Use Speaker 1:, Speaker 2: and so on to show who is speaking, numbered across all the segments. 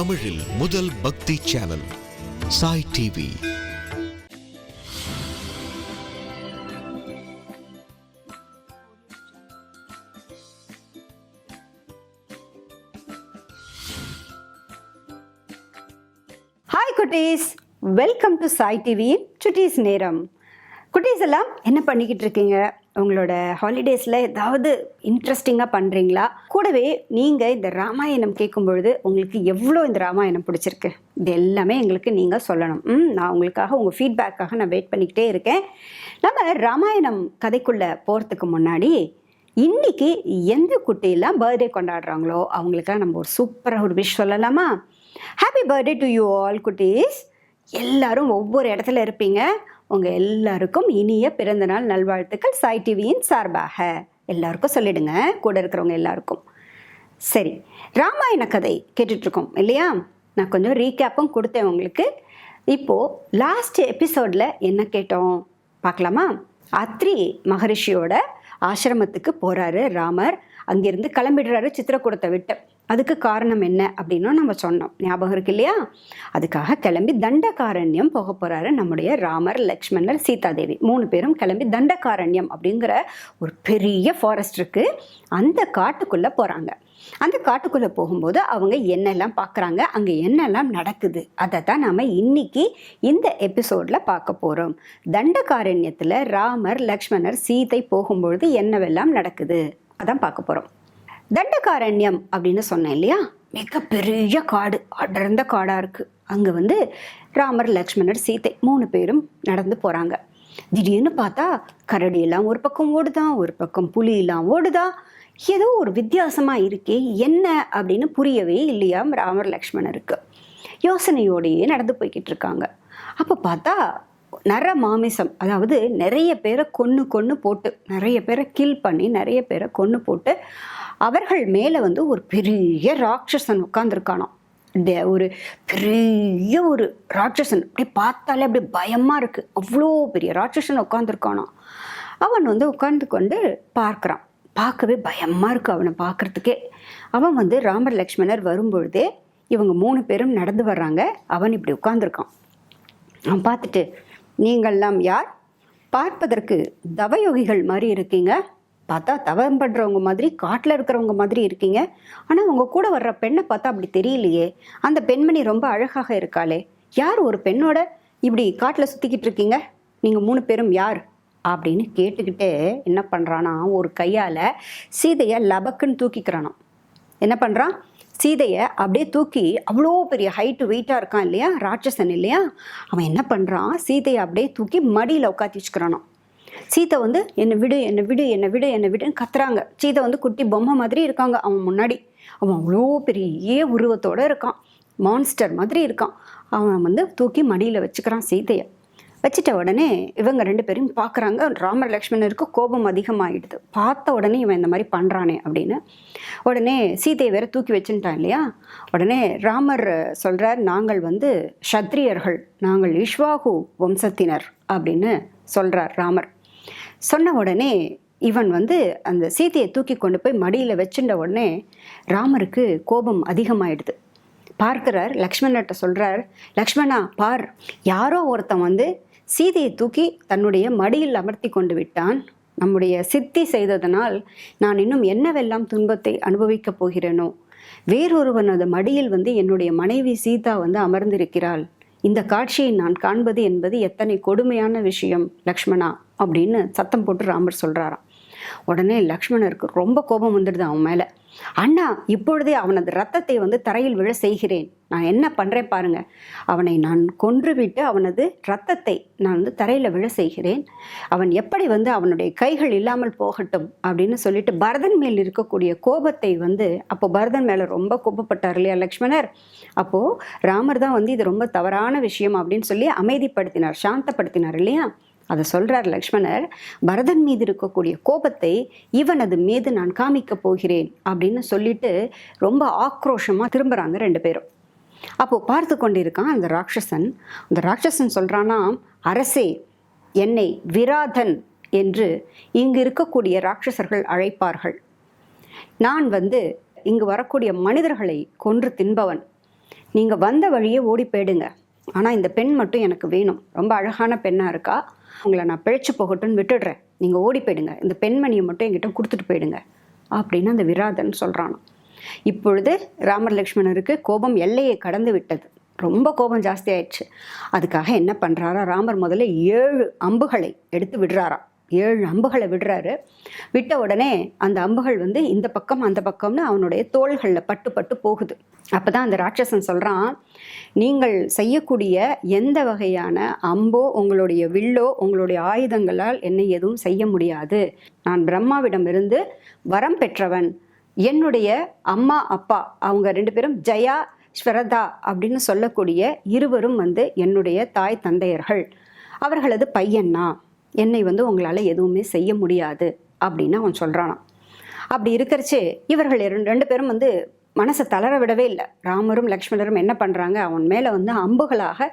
Speaker 1: தமிழில் முதல் பக்தி சேனல் சாய் டிவி.
Speaker 2: ஹாய் குட்டீஸ். வெல்கம் டு சாய் டிவியின் சுட்டீஸ் நேரம். குட்டீஸ் எல்லாம் என்ன பண்ணிக்கிட்டு இருக்கீங்க? உங்களோட ஹாலிடேஸில் ஏதாவது இன்ட்ரெஸ்டிங்காக பண்ணுறீங்களா கூடவே நீங்கள் இந்த ராமாயணம் கேட்கும் பொழுது உங்களுக்கு எவ்வளோ இந்த ராமாயணம் பிடிச்சிருக்கு? இது எல்லாமே எங்களுக்கு நீங்கள் சொல்லணும். ம் நான் உங்களுக்காக உங்கள் ஃபீட்பேக்காக நான் வெயிட் பண்ணிக்கிட்டே இருக்கேன். நம்ம ராமாயணம் கதைக்குள்ளே போகிறதுக்கு முன்னாடி இன்னைக்கு எந்த குட்டியெல்லாம் பர்த்டே கொண்டாடுறாங்களோ அவங்களுக்கெல்லாம் நம்ம ஒரு சூப்பராக ஒரு விஷ் சொல்லலாமா? Happy birthday to you all குட்டீஸ். எல்லாரும் ஒவ்வொரு இடத்துல இருப்பீங்க. உங்கள் எல்லாருக்கும் இனிய பிறந்தநாள் நல்வாழ்த்துக்கள் சாய் டிவியின் சார்பாக. எல்லாருக்கும் சொல்லிடுங்க கூட இருக்கிறவங்க எல்லாருக்கும். சரி ராமாயண கதை கேட்டுட்ருக்கோம் இல்லையா? நான் கொஞ்சம் ரீகேப்பும் கொடுத்தேன் உங்களுக்கு. இப்போது லாஸ்ட் எபிசோடில் என்ன கேட்டோம்? பார்க்கலாமா? அத்ரி மகரிஷியோட ஆசிரமத்துக்கு போகிறாரு ராமர். அங்கேருந்து கிளம்பிடுறாரு சித்திரக்கூடத்தை விட்டு. அதுக்கு காரணம் என்ன அப்படின்னும் நம்ம சொன்னோம். ஞாபகம் இருக்கு இல்லையா? அதுக்காக கிளம்பி தண்டகாரண்யம் போக போகிறாரு நம்முடைய ராமர் லக்ஷ்மணர் சீதாதேவி. மூணு பேரும் கிளம்பி தண்டகாரண்யம் அப்படிங்கிற ஒரு பெரிய ஃபாரஸ்ட் இருக்குது அந்த காட்டுக்குள்ளே போகிறாங்க அந்த காட்டுக்குள்ளே போகும்போது அவங்க என்னெல்லாம் பார்க்குறாங்க அங்கே என்னெல்லாம் நடக்குது அதை தான் நாம் இன்னைக்கு இந்த எபிசோடில் பார்க்க போகிறோம் தண்டகாரண்யத்தில் ராமர் லக்ஷ்மணர் சீதை போகும்பொழுது என்னவெல்லாம் நடக்குது அதான் பார்க்க போகிறோம் தண்டகாரண்யம் அப்படின்னு சொன்னேன் இல்லையா? மிகப்பெரிய காடு அடர்ந்த காடாக இருக்குது அங்கே வந்து ராமர் லக்ஷ்மணர் சீதை மூணு பேரும் நடந்து போகிறாங்க திடீர்னு பார்த்தா கரடியெல்லாம் ஒரு பக்கம் ஓடுதான் ஒரு பக்கம் புலியெல்லாம் ஓடுதா? ஏதோ ஒரு வித்தியாசமாக இருக்கே என்ன அப்படின்னு புரியவே இல்லையா ராமர் லக்ஷ்மணருக்கு. யோசனையோடையே நடந்து போய்கிட்டு இருக்காங்க. அப்போ பார்த்தா நர மாமிசம் அதாவது நிறைய பேரை கொன்று கொன்று போட்டு நிறைய பேரை கில் பண்ணி நிறைய பேரை கொன்று போட்டு அவர்கள் மேலே வந்து ஒரு பெரிய ராட்சசன் உட்காந்துருக்கானாம் ஒரு பெரிய ஒரு ராட்சசன். அப்படி பார்த்தாலே அப்படி பயமாக இருக்குது அவ்வளோ பெரிய ராட்சசன் உட்காந்துருக்கானோ அவன் வந்து உட்கார்ந்து கொண்டு பார்க்குறான். பார்க்கவே பயமாக இருக்குது அவனை பார்க்குறதுக்கே. அவன் வந்து ராமர் லக்ஷ்மணர் வரும்பொழுதே இவங்க மூணு பேரும் நடந்து வர்றாங்க. அவன் இப்படி உட்காந்துருக்கான் அவன் பார்த்துட்டு நீங்கள்லாம் யார்? பார்ப்பதற்கு தவயோகிகள் மாதிரி இருக்கீங்க. பார்த்தா தவம் பண்ணுறவங்க மாதிரி காட்டில் இருக்கிறவங்க மாதிரி இருக்கீங்க. ஆனால் உங்கள் கூட வர்ற பெண்ணை பார்த்தா அப்படி தெரியலையே. அந்த பெண்மணி ரொம்ப அழகாக இருக்காளே. யார் ஒரு பெண்ணோட இப்படி காட்டில் சுற்றிக்கிட்டு இருக்கீங்க? நீங்கள் மூணு பேரும் யார்? அப்படின்னு கேட்டுக்கிட்டே என்ன பண்ணுறானா ஒரு கையால் சீதையை லபக்குன்னு தூக்கிக்கிறானாம். என்ன பண்ணுறான் சீதையை அப்படியே தூக்கி அவ்வளோ பெரிய ஹைட்டு வெயிட்டாக இருக்கான் இல்லையா? ராட்சசன் இல்லையா? அவன் என்ன பண்ணுறான் சீதையை அப்படியே தூக்கி மடியில் உட்காத்தி வச்சுக்கிறானாம். சீதை வந்து என்னை விடு என்னை விடு என்னை விடு என்னை விடுன்னு கத்துறாங்க. சீதை வந்து குட்டி பொம்மை மாதிரி இருக்காங்க அவன் முன்னாடி. அவன் அவ்வளோ பெரிய உருவத்தோடு இருக்கான். மான்ஸ்டர் மாதிரி இருக்கான். அவன் வந்து தூக்கி மடியில் வச்சுக்கிறான் சீதையை வச்சிட்ட உடனே இவங்க ரெண்டு பேரும் பார்க்குறாங்க ராமர் லக்ஷ்மணருக்கு கோபம் அதிகமாகிடுது பார்த்த உடனே இவன் இந்த மாதிரி பண்ணுறானே அப்படின்னு. உடனே சீதையை வேற தூக்கி வச்சுட்டான் இல்லையா? உடனே ராமர் சொல்கிறார் நாங்கள் வந்து க்ஷத்ரியர்கள் நாங்கள் இஷ்வாகு வம்சத்தினர். அப்படின்னு சொல்கிறார் ராமர். சொன்ன உடனே இவன் வந்து அந்த சீதையை தூக்கி கொண்டு போய் மடியில் வச்சுட்ட உடனே ராமருக்கு கோபம் அதிகமாயிடுது. பார்க்கிறார் லக்ஷ்மணர்கிட்ட சொல்கிறார் லக்ஷ்மணா பார் யாரோ ஒருத்தன் வந்து சீதையை தூக்கி தன்னுடைய மடியில் அமர்த்தி கொண்டு விட்டான். நம்முடைய சித்தி செய்ததனால் நான் இன்னும் என்னவெல்லாம் துன்பத்தை அனுபவிக்கப் போகிறேனோ? வேறொருவனது மடியில் வந்து என்னுடைய மனைவி சீதா வந்து அமர்ந்திருக்கிறாள். இந்த காட்சியை நான் காண்பது என்பது எத்தனை கொடுமையான விஷயம் லக்ஷ்மணா. அப்படின்னு சத்தம் போட்டு ராமர் சொல்கிறாராம் உடனே லக்ஷ்மணருக்கு ரொம்ப கோபம் வந்துடுது அவன் மேலே. அண்ணா இப்பொழுதே அவனது ரத்தத்தை வந்து தரையில் விழ செய்கிறேன். நான் என்ன பண்ணுறேன் பாருங்க. அவனை நான் கொன்றுவிட்டு அவனது ரத்தத்தை நான் வந்து தரையில் விழ செய்கிறேன். அவன் எப்படி வந்து அவனுடைய கைகள் இல்லாமல் போகட்டும் அப்படின்னு சொல்லிட்டு பரதன் மேல் இருக்கக்கூடிய கோபத்தை வந்து அப்போ பரதன் மேலே ரொம்ப கோபப்பட்டார் இல்லையா லக்ஷ்மணர்? அப்போது ராமர் தான் வந்து இது ரொம்ப தவறான விஷயம் அப்படின்னு சொல்லி அமைதிப்படுத்தினார் சாந்தப்படுத்தினார் இல்லையா? அதை சொல்கிறார் லக்ஷ்மணர் பரதன் மீது இருக்கக்கூடிய கோபத்தை இவனது மீது நான் காமிக்க போகிறேன் அப்படின்னு சொல்லிட்டு ரொம்ப ஆக்ரோஷமாக திரும்புகிறாங்க ரெண்டு பேரும். அப்போது பார்த்து கொண்டிருக்கான் அந்த ராட்சசன். அந்த ராட்சசன் சொல்கிறான்னா அரசே என்னை விராதன் என்று இங்கு இருக்கக்கூடிய ராட்சசர்கள் அழைப்பார்கள். நான் வந்து இங்கு வரக்கூடிய மனிதர்களை கொன்று தின்பவன். நீங்கள் வந்த வழியே ஓடி போயிடுங்க. ஆனால் இந்த பெண் மட்டும் எனக்கு வேணும். ரொம்ப அழகான பெண்ணாக இருக்கா. உங்களை நான் பிழைச்சு போகட்டும்னு விட்டுடுறேன். நீங்கள் ஓடி போயிடுங்க. இந்த பெண்மணியை மட்டும் என்கிட்ட கொடுத்துட்டு போயிடுங்க. அப்படின்னு அந்த விராதன் சொல்கிறானோ இப்பொழுது ராமர் லக்ஷ்மணருக்கு கோபம் எல்லையை கடந்து விட்டது. ரொம்ப கோபம் ஜாஸ்தி ஆயிடுச்சு அதுக்காக என்ன பண்ணுறாரா ராமர் முதல்ல ஏழு அம்புகளை எடுத்து விடுறாராம். ஏழு அம்புகளை விடுறாரு. விட்ட உடனே அந்த அம்புகள் வந்து இந்த பக்கம் அந்த பக்கம்னு அவனுடைய தோள்களில் பட்டு பட்டு போகுது. அப்போ தான் அந்த ராட்சசன் சொல்கிறான் நீங்கள் செய்யக்கூடிய எந்த வகையான அம்போ உங்களுடைய வில்லோ உங்களுடைய ஆயுதங்களால் என்னை எதுவும் செய்ய முடியாது. நான் பிரம்மாவிடமிருந்து வரம் பெற்றவன். என்னுடைய அம்மா அப்பா அவங்க ரெண்டு பேரும் ஜெயா ஸ்வரதா அப்படின்னு சொல்லக்கூடிய இருவரும் வந்து என்னுடைய தாய் தந்தையர்கள். அவர்களது பையன்னா என்னை வந்து உங்களால் எதுவுமே செய்ய முடியாது அப்படின்னு அவன் சொல்கிறானாம் அப்படி இருக்கிறச்சே இவர்கள் ரெண்டு ரெண்டு பேரும் வந்து மனசை தளர விடவே இல்லை. ராமரும் லக்ஷ்மணரும் என்ன பண்ணுறாங்க அவன் மேலே வந்து அம்புகளாக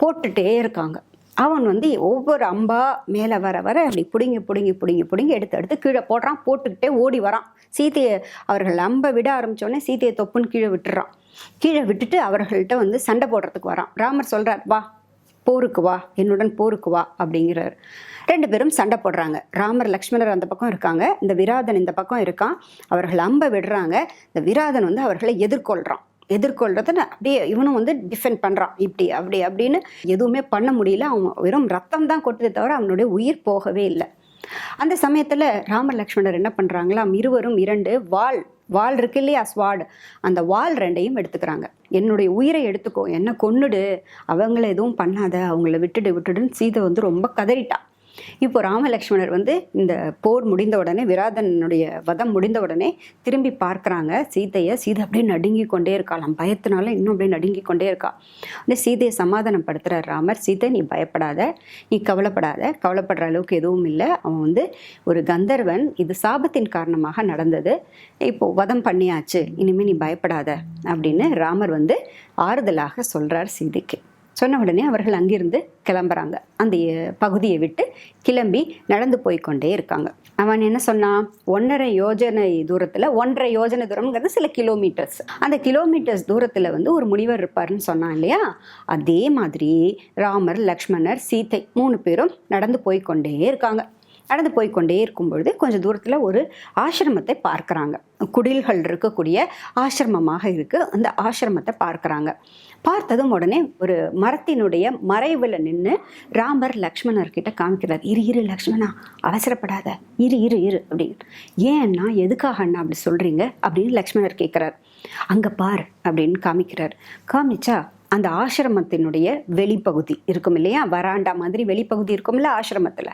Speaker 2: போட்டுட்டே இருக்காங்க. அவன் வந்து ஒவ்வொரு அம்பா மேலே வர வர அப்படி பிடுங்கி பிடுங்கி பிடுங்கி பிடுங்கி எடுத்து எடுத்து கீழே போடுறான் போட்டுக்கிட்டே ஓடி வரான். சீதையை அவர்கள் அம்பை விட ஆரம்பித்தோடனே சீதையை தொப்புன்னு கீழே விட்டுறான். கீழே விட்டுட்டு அவர்கள்ட்ட வந்து சண்டை போடுறதுக்கு வரான். ராமர் சொல்கிறார் வா போருக்கு வா என்னுடன் போருக்கு வா அப்படிங்கிறார். ரெண்டு பேரும் சண்டை போடுறாங்க. ராமர் லக்ஷ்மணர் அந்த பக்கம் இருக்காங்க. இந்த விராதன் இந்த பக்கம் இருக்கான். அவர்கள் அம்பை விடுறாங்க. இந்த விராதன் வந்து அவர்களை எதிர்கொள்கிறான் எதிர்கொள்றத அப்படியே இவனும் வந்து டிஃபெண்ட் பண்ணுறான் இப்படி அப்படி அப்படின்னு எதுவுமே பண்ண முடியல. அவன் வெறும் ரத்தம் தான் கொட்டுதே தவிர அவனுடைய உயிர் போகவே இல்லை. அந்த சமயத்தில் ராமர் லக்ஷ்மணர் என்ன பண்ணுறாங்களாம் இருவரும் இரண்டு வாள் வால் இருக்கு இல்லையா ஸ்வாட் அந்த வால் ரெண்டையும் எடுத்துக்கிறாங்க. என்னுடைய உயிரை எடுத்துக்கோ என்ன கொன்னுடு. அவங்கள எதுவும் பண்ணாத அவங்கள விட்டுடு விட்டுடுன்னு சீதை வந்து ரொம்ப கதறிட்டா. இப்போ ராமலக்ஷ்மணர் வந்து இந்த போர் முடிந்த உடனே விராதனுடைய வதம் முடிந்த உடனே திரும்பி பார்க்குறாங்க. சீதையை சீதை அப்படியே நடுங்கி கொண்டே இருக்காளாம். பயத்தினால இன்னும் அப்படியே நடுங்கி கொண்டே இருக்கா. அந்த சீதையை சமாதானப்படுத்துகிறார் ராமர். சீதை நீ பயப்படாத. நீ கவலைப்படாத. கவலைப்படுற அளவுக்கு எதுவும் இல்லை. அவன் வந்து ஒரு கந்தர்வன். இது சாபத்தின் காரணமாக நடந்தது. இப்போது வதம் பண்ணியாச்சு. இனிமேல் நீ பயப்படாத. அப்படின்னு ராமர் வந்து ஆறுதலாக சொல்கிறார் சீதைக்கு. சொன்ன உடனே அவர்கள் அங்கிருந்து கிளம்புறாங்க. அந்த பகுதியை விட்டு கிளம்பி நடந்து போய் கொண்டே இருக்காங்க. அவன் என்ன சொன்னான்? ஒன்றரை யோஜனை தூரத்தில் ஒன்றரை யோஜனை தூரம்ங்கிறது சில கிலோமீட்டர்ஸ் அந்த கிலோமீட்டர்ஸ் தூரத்தில் வந்து ஒரு முனிவர் இருப்பாருன்னு சொன்னான் இல்லையா? அதே மாதிரி ராமர் லக்ஷ்மணர் சீத்தை மூணு பேரும் நடந்து போய் கொண்டே இருக்காங்க. நடந்து போய் கொண்டே இருக்கும்பொழுது கொஞ்சம் தூரத்தில் ஒரு ஆசிரமத்தை பார்க்குறாங்க. குடில்கள் இருக்கக்கூடிய ஆசிரமமாக இருக்குது அந்த ஆசிரமத்தை பார்க்குறாங்க. பார்த்ததும் உடனே ஒரு மரத்தினுடைய மறைவில் நின்று ராமர் லக்ஷ்மணர்கிட்ட காமிக்கிறார். இரு இரு லக்ஷ்மணா அவசரப்படாத. இரு இரு இரு அப்படின்னு. ஏன்னா எதுக்காக அண்ணா அப்படி சொல்கிறீங்க அப்படின்னு லக்ஷ்மணர் கேட்குறார் அங்கே பார் அப்படின்னு காமிக்கிறார். காமிச்சா அந்த ஆசிரமத்தினுடைய வெளிப்பகுதி இருக்கும் இல்லையா? வராண்டா மாதிரி வெளிப்பகுதி இருக்கும்ல ஆசிரமத்தில்.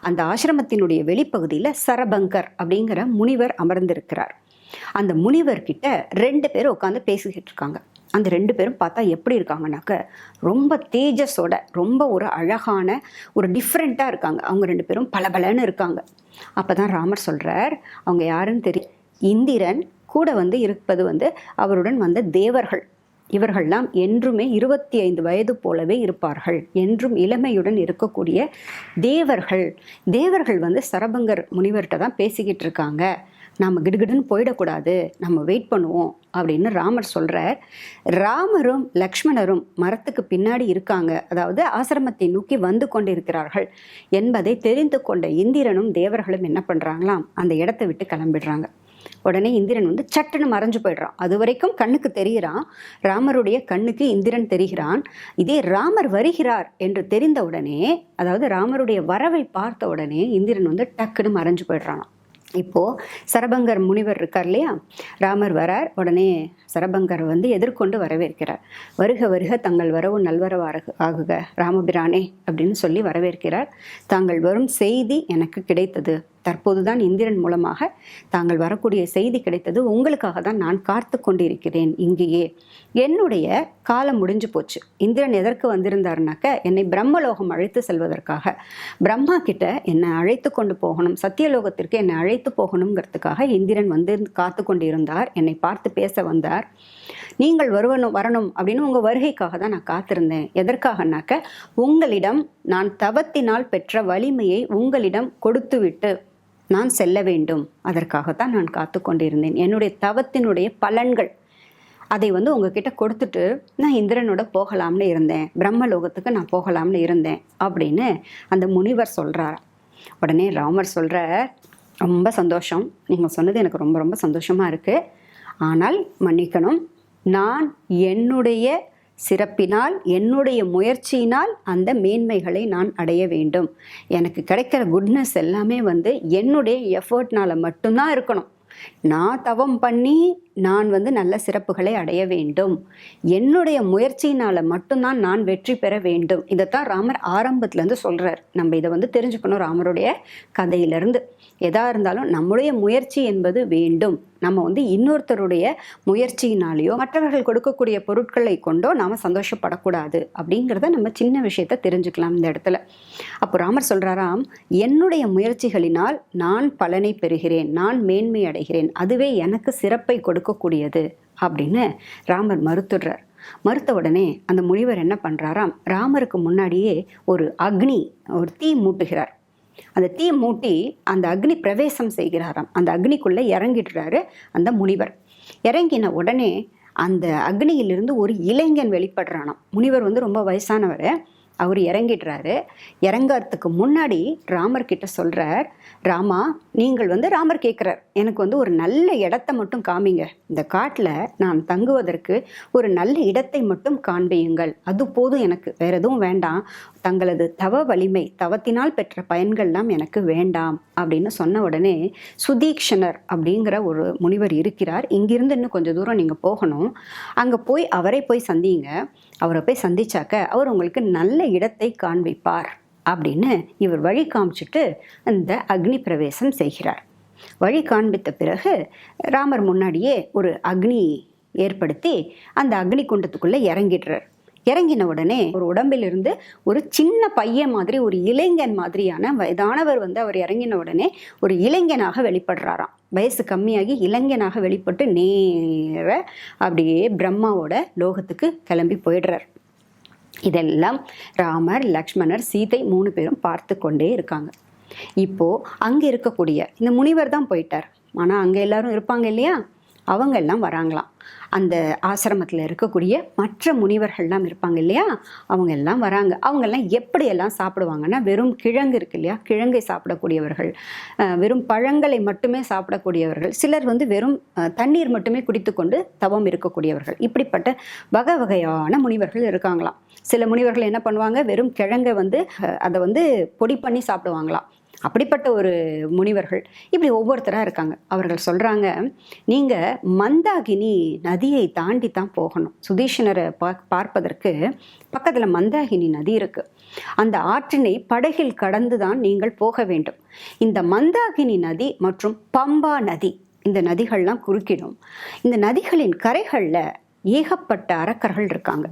Speaker 2: அந்த ஆசிரமத்தினுடைய வெளிப்பகுதியில் சரபங்கர் அப்படிங்கிற முனிவர் அமர்ந்திருக்கிறார். அந்த முனிவர்கிட்ட ரெண்டு பேரும் உட்காந்து பேசிக்கிட்டு இருக்காங்க. அந்த ரெண்டு பேரும் பார்த்தா எப்படி இருக்காங்கனாக்க ரொம்ப தேஜஸோட ரொம்ப ஒரு அழகான ஒரு டிஃப்ரெண்ட்டாக இருக்காங்க. அவங்க ரெண்டு பேரும் பளபளன்னு இருக்காங்க. அப்போ தான் ராமர் சொல்கிறார் அவங்க யாருன்னு தெரியும் இந்திரன் கூட வந்து இருப்பது வந்து அவருடன் வந்த தேவர்கள். இவர்கள்லாம் என்றுமே இருபத்தி ஐந்து வயது போலவே இருப்பார்கள். என்றும் இளமையுடன் இருக்கக்கூடிய தேவர்கள். தேவர்கள் வந்து சரபங்கர் முனிவர்கிட்ட தான் பேசிக்கிட்டு இருக்காங்க. நாம் கிடுகிடுன்னு போயிடக்கூடாது. நம்ம வெயிட் பண்ணுவோம் அப்படின்னு ராமர் சொல்கிறார் ராமரும் லக்ஷ்மணரும் மரத்துக்கு பின்னாடி இருக்காங்க. அதாவது ஆசிரமத்தை நோக்கி வந்து கொண்டிருக்கிறார்கள் என்பதை தெரிந்து கொண்ட இந்திரனும் தேவர்களும் என்ன பண்ணுறாங்களாம் அந்த இடத்தை விட்டு கிளம்பிடுறாங்க. உடனே இந்திரன் வந்து சட்டுன்னு மறைஞ்சு போயிடுறான். அது வரைக்கும் கண்ணுக்கு தெரிகிறான் ராமருடைய கண்ணுக்கு இந்திரன் தெரிகிறான். இதே ராமர் வருகிறார் என்று தெரிந்த உடனே அதாவது ராமருடைய வரவை பார்த்த உடனே இந்திரன் வந்து டக்குன்னு மறைஞ்சு போயிடுறான் இப்போது சரபங்கர் முனிவர் இருக்கார் இல்லையா? ராமர் வரார். உடனே சரபங்கர் வந்து எதிர்கொண்டு வரவேற்கிறார். வருக வருக தங்கள் வரவு நல்வரவு ஆகுக. ராமபிரானே அப்படின்னு சொல்லி வரவேற்கிறார். தாங்கள் வரும் செய்தி எனக்கு கிடைத்தது. தற்போதுதான் இந்திரன் மூலமாக தாங்கள் வரக்கூடிய செய்தி கிடைத்தது. உங்களுக்காக தான் நான் காத்து கொண்டிருக்கிறேன் இங்கேயே. என்னுடைய காலம் முடிஞ்சு போச்சு. இந்திரன் எதற்கு வந்திருந்தாருனாக்க என்னை பிரம்மலோகம் அழைத்து செல்வதற்காக. பிரம்மா கிட்ட என்னை அழைத்து கொண்டு போகணும் சத்தியலோகத்திற்கு என்னை அழைத்து போகணுங்கிறதுக்காக இந்திரன் வந்து காத்து கொண்டிருந்தார். என்னை பார்த்து பேச வந்தார். நீங்கள் வருவனும் வரணும் அப்படின்னு உங்கள் வருகைக்காக தான் நான் காத்திருந்தேன். எதற்காகனாக்க உங்களிடம் நான் தவத்தினால் பெற்ற வலிமையை உங்களிடம் கொடுத்துவிட்டு நான் செல்ல வேண்டும். அதற்காகத்தான் நான் காத்து கொண்டிருந்தேன். என்னுடைய தவத்தினுடைய பலன்கள் அதை வந்து உங்ககிட்ட கொடுத்துட்டு நான் இந்திரனோட போகலாம்னு இருந்தேன். பிரம்மலோகத்துக்கு நான் போகலாம்னு இருந்தேன் அப்படின்னு அந்த முனிவர் சொல்கிறார் உடனே ராமர் சொல்கிற ரொம்ப சந்தோஷம். நீங்கள் சொன்னது எனக்கு ரொம்ப ரொம்ப சந்தோஷமாக இருக்குது ஆனால் மன்னிக்கணும் நான் என்னுடைய சிறப்பினால் என்னுடைய முயற்சியினால் அந்த மேன்மைகளை நான் அடைய வேண்டும். எனக்கு கிடைக்கிற குட்னஸ் எல்லாமே வந்து என்னுடைய எஃபர்ட்னால் மட்டும்தான் இருக்கணும். நான் தவம் பண்ணி நான் வந்து நல்ல சிறப்புகளை அடைய வேண்டும். என்னுடைய முயற்சியினால் மட்டும்தான் நான் வெற்றி பெற வேண்டும். இதைத்தான் ராமர் ஆரம்பத்துலேருந்து சொல்கிறார் நம்ம இதை வந்து தெரிஞ்சுக்கணும் ராமருடைய கதையிலேருந்து. எதா இருந்தாலும் நம்முடைய முயற்சி என்பது வேண்டும். நம்ம வந்து இன்னொருத்தருடைய முயற்சியினாலேயோ மற்றவர்கள் கொடுக்கக்கூடிய பொருட்களை கொண்டோ நாம் சந்தோஷப்படக்கூடாது அப்படிங்கிறத நம்ம சின்ன விஷயத்த தெரிஞ்சுக்கலாம் இந்த இடத்துல. அப்போ ராமர் சொல்கிறாராம் என்னுடைய முயற்சிகளினால் நான் பலனை பெறுகிறேன். நான் மேன்மை அடைகிறேன். அதுவே எனக்கு சிறப்பை கொடுக்கக்கூடியது அப்படின்னு ராமர் மறுத்துடுறார். மறுத்த உடனே அந்த முனிவர் என்ன பண்ணுறாராம் ராமருக்கு முன்னாடியே ஒரு அக்னி ஒரு தீ மூட்டுகிறார். அந்த தீ மூட்டி அந்த அக்னி பிரவேசம் செய்கிறாராம். அந்த அக்னிக்குள்ளே இறங்கிடுறாரு அந்த முனிவர். இறங்கின உடனே அந்த அக்னியிலிருந்து ஒரு இளைஞன் வெளிப்படுறானாம். முனிவர் வந்து ரொம்ப வயசானவர். அவர் இறங்கிடுறாரு. இறங்கறதுக்கு முன்னாடி ராமர் கிட்ட சொல்கிறார் ராமா நீங்கள் வந்து ராமர் கேட்குறார். எனக்கு வந்து ஒரு நல்ல இடத்த மட்டும் காமிங்க. இந்த காட்டில் நான் தங்குவதற்கு ஒரு நல்ல இடத்தை மட்டும் காண்பியுங்கள். அது போதும் எனக்கு. வேற எதுவும் வேண்டாம். தங்களது தவ வலிமை தவத்தினால் பெற்ற பயன்கள்லாம் எனக்கு வேண்டாம் அப்படின்னு சொன்ன உடனே சுதீக்ஷணர் அப்படிங்கிற ஒரு முனிவர் இருக்கிறார். இங்கிருந்து இன்னும் கொஞ்சம் தூரம் நீங்கள் போகணும். அங்கே போய் அவரை போய் சந்திங்க. அவரை போய் சந்திச்சாக்க அவர் உங்களுக்கு நல்ல இடத்தை காண்பிப்பார் அப்படின்னு இவர் வழி காமிச்சிட்டு அந்த அக்னி பிரவேசம் செய்கிறார். வழி காண்பித்த பிறகு ராமர் முன்னாடியே ஒரு அக்னி ஏற்படுத்தி அந்த அக்னி குண்டத்துக்குள்ளே இறங்கிடுறார். இறங்கின உடனே ஒரு உடம்பிலிருந்து ஒரு சின்ன பையன் மாதிரி ஒரு இளைஞன் மாதிரியான வயதானவர் வந்து அவர் இறங்கின உடனே ஒரு இளைஞனாக வெளிப்படுறாராம். வயசு கம்மியாகி இளைஞனாக வெளிப்பட்டு நேர அப்படியே பிரம்மாவோட லோகத்துக்கு கிளம்பி போயிடுறார். இதெல்லாம் ராமர் லக்ஷ்மணர் சீதை மூணு பேரும் பார்த்து கொண்டே இருக்காங்க. இப்போ அங்கே இருக்கக்கூடிய இந்த முனிவர் தான் போயிட்டார். ஆனால் அங்கே எல்லாரும் இருப்பாங்க இல்லையா? அவங்க எல்லாம் வராங்களாம். அந்த ஆசிரமத்தில் இருக்கக்கூடிய மற்ற முனிவர்கள்லாம் இருப்பாங்க இல்லையா? அவங்க எல்லாம் வராங்க. அவங்கெல்லாம் எப்படியெல்லாம் சாப்பிடுவாங்கன்னா வெறும் கிழங்கு இருக்கு இல்லையா? கிழங்கை சாப்பிடக்கூடியவர்கள் வெறும் பழங்களை மட்டுமே சாப்பிடக்கூடியவர்கள் சிலர் வந்து வெறும் தண்ணீர் மட்டுமே குடித்துக்கொண்டு தவம் இருக்கக்கூடியவர்கள். இப்படிப்பட்ட வகை வகையான முனிவர்கள் இருக்காங்களாம். சில முனிவர்கள் என்ன பண்ணுவாங்க? வெறும் கிழங்கை வந்து அதை வந்து பொடி பண்ணி சாப்பிடுவாங்களாம். அப்படிப்பட்ட ஒரு முனிவர்கள் இப்படி ஒவ்வொருத்தராக இருக்காங்க. அவர்கள் சொல்கிறாங்க நீங்கள் மந்தாகினி நதியை தாண்டி தான் போகணும். சுதீஷனரை பா பார்ப்பதற்கு பக்கத்தில் மந்தாகினி நதி இருக்குது அந்த ஆற்றினை படகில் கடந்து தான் நீங்கள் போக வேண்டும். இந்த மந்தாகினி நதி மற்றும் பம்பா நதி இந்த நதிகள்லாம் குறுக்கிடும். இந்த நதிகளின் கரைகளில் ஏகப்பட்ட அரக்கர்கள் இருக்காங்க.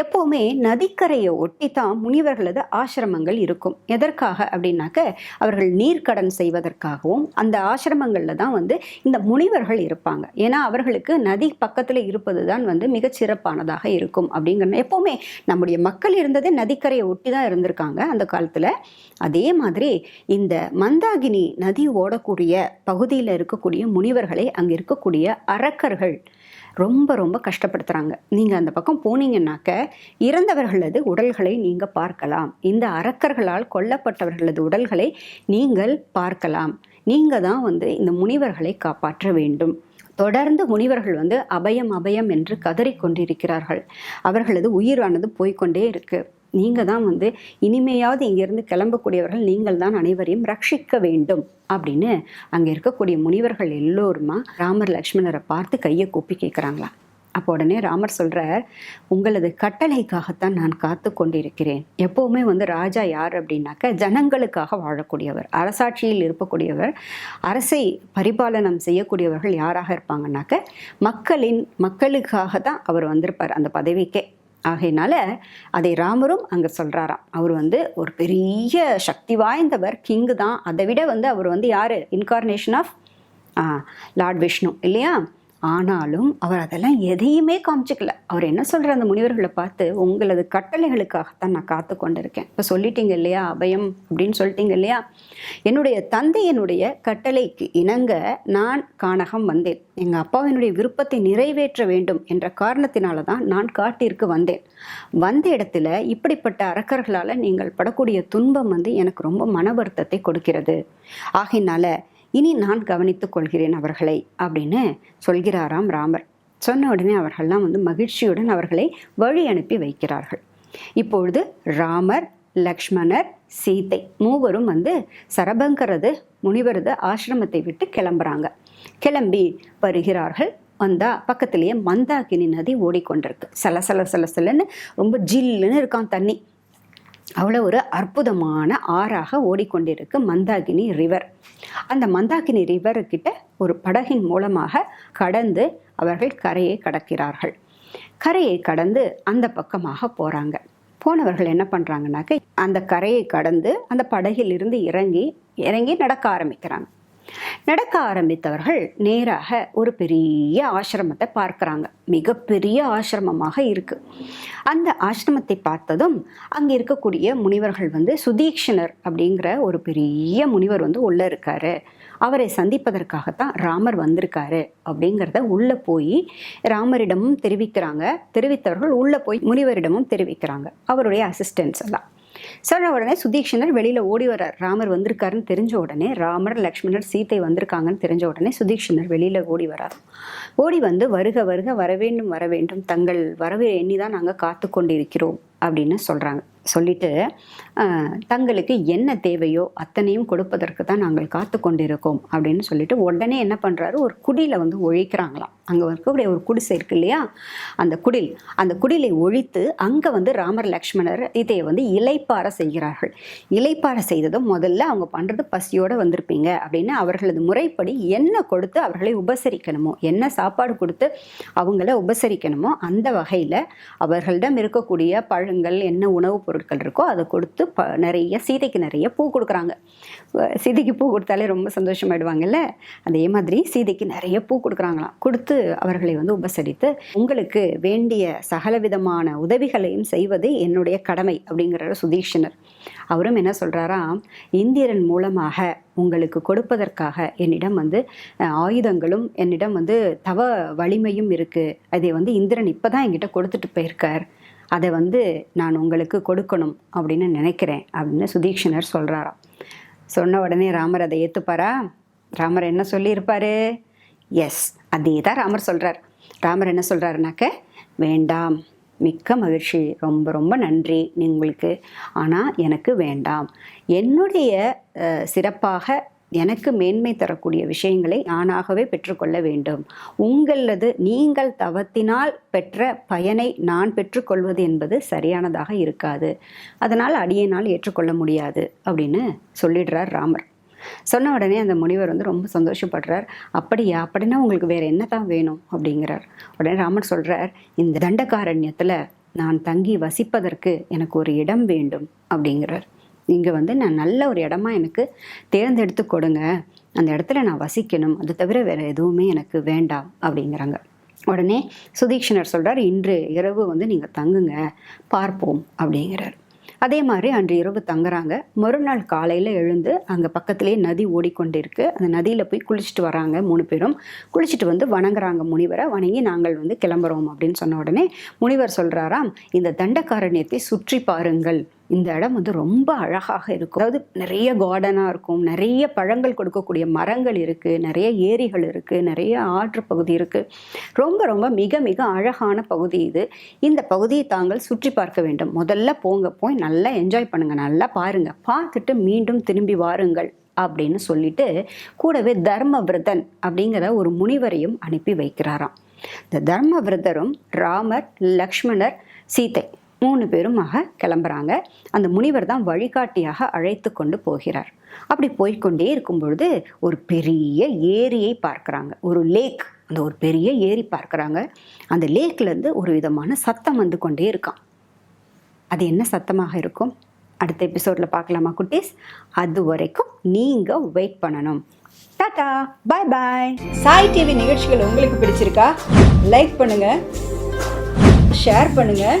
Speaker 2: எப்போவுமே நதிக்கரையை ஒட்டி தான் முனிவர்களது ஆசிரமங்கள் இருக்கும். எதற்காக அப்படின்னாக்க அவர்கள் நீர்க்கடன் செய்வதற்காகவும் அந்த ஆசிரமங்களில் தான் வந்து இந்த முனிவர்கள் இருப்பாங்க. ஏன்னா அவர்களுக்கு நதி பக்கத்தில் இருப்பது தான் வந்து மிகச்சிறப்பானதாக இருக்கும் அப்படிங்கிற எப்போவுமே நம்முடைய மக்கள் இருந்ததே நதிக்கரையை ஒட்டி தான் இருந்திருக்காங்க அந்த காலத்தில். அதே மாதிரி இந்த மந்தாகினி நதி ஓடக்கூடிய பகுதியில் இருக்கக்கூடிய முனிவர்களை அங்கே இருக்கக்கூடிய அரக்கர்கள் ரொம்ப ரொம்ப கஷ்டப்படுத்துகிறாங்க நீங்கள் அந்த பக்கம் போனீங்கன்னாக்க இறந்தவர்களது உடல்களை நீங்கள் பார்க்கலாம். இந்த அரக்கர்களால் கொல்லப்பட்டவர்களது உடல்களை நீங்கள் பார்க்கலாம். நீங்கள் தான் வந்து இந்த முனிவர்களை காப்பாற்ற வேண்டும். தொடர்ந்து முனிவர்கள் வந்து அபயம் அபயம் என்று கதறிக்கொண்டிருக்கிறார்கள் அவர்களது உயிரானது போய்க்கொண்டே இருக்குது நீங்கள் தான் வந்து இனிமையாவது இங்கிருந்து கிளம்பக்கூடியவர்கள் நீங்கள் தான் அனைவரையும் ரட்சிக்க வேண்டும் அப்படின்னு அங்கே இருக்கக்கூடிய முனிவர்கள் எல்லோருமா ராமர் லக்ஷ்மணரை பார்த்து கையை கூப்பி கேட்குறாங்களா அப்போ உடனே ராமர் சொல்கிறார் உங்களது கட்டளைக்காகத்தான் நான் காத்து கொண்டிருக்கிறேன். எப்போவுமே வந்து ராஜா யார் அப்படின்னாக்க ஜனங்களுக்காக வாழக்கூடியவர். அரசாட்சியில் இருக்கக்கூடியவர் அரசை பரிபாலனம் செய்யக்கூடியவர்கள் யாராக இருப்பாங்கன்னாக்க மக்களின் மக்களுக்காக தான் அவர் வந்திருப்பார் அந்த பதவிக்கே. ஆகையினால அதை ராமரும் அங்கே சொல்கிறாராம் அவர் வந்து ஒரு பெரிய சக்தி வாய்ந்தவர் கிங்கு தான். அதை விட வந்து அவர் வந்து யார்? இன்கார்னேஷன் ஆஃப் லார்ட் விஷ்ணு இல்லையா? ஆனாலும் அவர் அதெல்லாம் எதையுமே காமிச்சிக்கல. அவர் என்ன சொல்கிற அந்த முனிவர்களை பார்த்து உங்களது கட்டளைகளுக்காகத்தான் நான் காத்து கொண்டிருக்கேன். இப்போ சொல்லிட்டீங்க இல்லையா அபயம் அப்படின்னு சொல்லிட்டீங்க இல்லையா? என்னுடைய தந்தையனுடைய கட்டளைக்கு இணங்க நான் கானகம் வந்தேன். எங்கள் அப்பாவினுடைய விருப்பத்தை நிறைவேற்ற வேண்டும் என்ற காரணத்தினால தான் நான் காட்டிற்கு வந்தேன். வந்த இடத்துல இப்படிப்பட்ட அரக்கர்களால் நீங்கள் படக்கூடிய துன்பம் வந்து எனக்கு ரொம்ப மன வருத்தத்தை கொடுக்கிறது. ஆகையினால இனி நான் கவனித்துக் கொள்கிறேன் அவர்களை அப்படின்னு சொல்கிறாராம் ராமர். சொன்ன உடனே அவர்கள்லாம் வந்து மகிழ்ச்சியுடன் அவர்களை வழி அனுப்பி வைக்கிறார்கள். இப்பொழுது ராமர் லக்ஷ்மணர் சீதை மூவரும் வந்து சரபங்கரது முனிவரது ஆசிரமத்தை விட்டு கிளம்புறாங்க. கிளம்பி வருகிறார்கள். வந்தா பக்கத்திலேயே மந்தாகினி நதி ஓடிக்கொண்டிருக்கு. சல சல சல சலன்னு ரொம்ப ஜில்லுன்னு இருக்கான் தண்ணி. அவ்வளோ ஒரு அற்புதமான ஆறாக ஓடிக்கொண்டிருக்கு மந்தாகினி ரிவர். அந்த மந்தாகினி ரிவர்கிட்ட ஒரு படகின் மூலமாக கடந்து அவர்கள் கரையை கடக்கிறார்கள். கரையை கடந்து அந்த பக்கமாக போகிறாங்க போனவர்கள் என்ன பண்ணுறாங்கனாக்க அந்த கரையை கடந்து அந்த படகில் இருந்து இறங்கி இறங்கி நடக்க ஆரம்பிக்கிறாங்க. நடக்க ஆரம்பித்தவர்கள் நேராக ஒரு பெரிய ஆசிரமத்தை பார்க்குறாங்க. மிகப்பெரிய ஆசிரமமாக இருக்கு. அந்த ஆசிரமத்தை பார்த்ததும் அங்கே இருக்கக்கூடிய முனிவர்கள் வந்து சுதீக்ஷணர் அப்படிங்கிற ஒரு பெரிய முனிவர் வந்து உள்ளே இருக்காரு. அவரை சந்திப்பதற்காகத்தான் ராமர் வந்திருக்காரு அப்படிங்கிறத உள்ளே போய் ராமரிடமும் தெரிவிக்கிறாங்க. தெரிவித்தவர்கள் உள்ளே போய் முனிவரிடமும் தெரிவிக்கிறாங்க. அவருடைய அசிஸ்டன்ஸ் எல்லாம். சொன்ன உடனே சுதீக்ஷணர் வெளியில் ஓடி வர ராமர் வந்திருக்காருன்னு தெரிஞ்ச உடனே ராமர் லக்ஷ்மணர் சீத்தை வந்திருக்காங்கன்னு தெரிஞ்ச உடனே சுதீக்ஷணர் வெளியில் ஓடி வரார் ஓடி வந்து வருக வருக வரவேண்டும் வரவேண்டும் தங்கள் வரவை எண்ணி தான் நாங்கள் காத்து கொண்டிருக்கிறோம் அப்படின்னு சொல்கிறாங்க சொல்லிட்டு தங்களுக்கு என்ன தேவையோ அத்தனையும் கொடுப்பதற்கு தான் நாங்கள் காத்து கொண்டிருக்கோம் அப்படின்னு சொல்லிட்டு உடனே என்ன பண்ணுறாரு ஒரு குடியில் வந்து ஒழிக்கிறாங்களாம். அங்கே இருக்கக்கூடிய ஒரு குடிசை இருக்கு இல்லையா? அந்த குடில் அந்த குடிலை ஒழித்து அங்கே வந்து ராமர் லக்ஷ்மணர் இதையை வந்து இலைப்பார செய்கிறார்கள். இலைப்பார செய்ததும் முதல்ல அவங்க பண்ணுறது பசியோடு வந்திருப்பீங்க அப்படின்னு அவர்களது முறைப்படி என்ன கொடுத்து அவர்களை உபசரிக்கணுமோ என்ன சாப்பாடு கொடுத்து அவங்கள உபசரிக்கணுமோ அந்த வகையில் அவர்களிடம் இருக்கக்கூடிய பழங்கள் என்ன உணவுப் பொருட்கள் இருக்கோ அதை கொடுத்து ப நிறைய சீதைக்கு நிறைய பூ கொடுக்குறாங்க. சீதைக்கு பூ கொடுத்தாலே ரொம்ப சந்தோஷமாயிடுவாங்கல்ல? அதே மாதிரி சீதைக்கு நிறைய பூ கொடுக்குறாங்களாம். கொடுத்து அவர்களை வந்து உபசரித்து உங்களுக்கு வேண்டிய சகல விதமான உதவிகளையும் செய்வது என்னுடைய கடமை அப்படிங்கிறார் சுதீஷனர். அவரும் என்ன சொல்கிறாராம் இந்திரன் மூலமாக உங்களுக்கு கொடுப்பதற்காக என்னிடம் வந்து ஆயுதங்களும் என்னிடம் வந்து தவ வலிமையும் இருக்குது அதை வந்து இந்திரன் இப்போ தான் என்கிட்ட கொடுத்துட்டு போயிருக்கார். அதை வந்து நான் உங்களுக்கு கொடுக்கணும் அப்படின்னு நினைக்கிறேன் அப்படின்னு சுதீக்ஷனர் சொல்கிறாரா சொன்ன உடனே ராமர் அதை ஏற்றுப்பாரா ராமர் என்ன சொல்லியிருப்பாரு? எஸ் அதே தான் ராமர் சொல்கிறார் ராமர் என்ன சொல்கிறாருனாக்க வேண்டாம் மிக்க மகிழ்ச்சி ரொம்ப ரொம்ப நன்றி உங்களுக்கு ஆனால் எனக்கு வேண்டாம். என்னுடைய சிறப்பாக எனக்கு மேன்மை தரக்கூடிய விஷயங்களை நானாகவே பெற்றுக்கொள்ள வேண்டும். உங்களது நீங்கள் தவத்தினால் பெற்ற பயனை நான் பெற்றுக்கொள்வது என்பது சரியானதாக இருக்காது. அதனால் அடியினால் ஏற்றுக்கொள்ள முடியாது அப்படின்னு சொல்லிடுறார் ராமர். சொன்ன உடனே அந்த முனிவர் வந்து ரொம்ப சந்தோஷப்படுறார். அப்படியா? அப்படின்னா உங்களுக்கு வேற என்ன தான் வேணும்? அப்படிங்கிறார். உடனே ராமர் சொல்றார் இந்த தண்டகாரண்யத்தில் நான் தங்கி வசிப்பதற்கு எனக்கு ஒரு இடம் வேண்டும் அப்படிங்கிறார். இங்கே வந்து நான் நல்ல ஒரு இடமா எனக்கு தேர்ந்தெடுத்து கொடுங்க. அந்த இடத்துல நான் வசிக்கணும். அது தவிர வேறு எதுவுமே எனக்கு வேண்டாம் அப்படிங்கிறாங்க. உடனே சுதீக்ஷனர் சொல்கிறார் இன்று இரவு வந்து நீங்கள் தங்குங்க. பார்ப்போம். அப்படிங்கிறார். அதே மாதிரி அன்று இரவு தங்குறாங்க. மறுநாள் காலையில் எழுந்து அங்கே பக்கத்திலே நதி ஓடிக்கொண்டிருக்கு. அந்த நதியில் போய் குளிச்சுட்டு வராங்க மூணு பேரும். குளிச்சுட்டு வந்து வணங்குறாங்க முனிவரை. வணங்கி நாங்கள் வந்து கிளம்புறோம். அப்படின்னு சொன்ன உடனே முனிவர் சொல்கிறாராம் இந்த தண்டக்காரண்யத்தை சுற்றி பாருங்கள். இந்த இடம் வந்து ரொம்ப அழகாக இருக்கும். அதாவது நிறைய கார்டனாக இருக்கும். நிறைய பழங்கள் கொடுக்கக்கூடிய மரங்கள் இருக்குது நிறைய ஏரிகள் இருக்குது நிறைய ஆற்று பகுதி இருக்குது ரொம்ப ரொம்ப மிக மிக அழகான பகுதி இது. இந்த பகுதியை தாங்கள் சுற்றி பார்க்க வேண்டும். முதல்ல போங்க. போய் நல்லா என்ஜாய் பண்ணுங்கள் நல்லா பாருங்கள் பார்த்துட்டு மீண்டும் திரும்பி வாருங்கள் அப்படின்னு சொல்லிட்டு கூடவே தர்மவிரதன் அப்படிங்கிற ஒரு முனிவரையும் அனுப்பி வைக்கிறாராம். இந்த தர்மவிரதரும் ராமர் லக்ஷ்மணர் சீதை மூணு பேருமாக கிளம்புறாங்க. அந்த முனிவர் தான் வழிகாட்டியாக அழைத்து கொண்டு போகிறார். அப்படி போய்க்கொண்டே இருக்கும் பொழுது ஒரு பெரிய ஏரியை பார்க்குறாங்க. ஒரு லேக் அந்த ஒரு பெரிய ஏரி பார்க்குறாங்க. அந்த லேக்லேருந்து ஒரு விதமான சத்தம் வந்து கொண்டே இருக்கான் அது என்ன சத்தமாக இருக்கும்? அடுத்த எபிசோடில் பார்க்கலாமா குட்டீஸ்? அது வரைக்கும் நீங்கள் வெயிட் பண்ணணும். Tata bye bye Sai TV நிகழ்ச்சிகள் உங்களுக்கு பிடிச்சிருக்கா? லைக் பண்ணுங்கள் ஷேர் பண்ணுங்கள்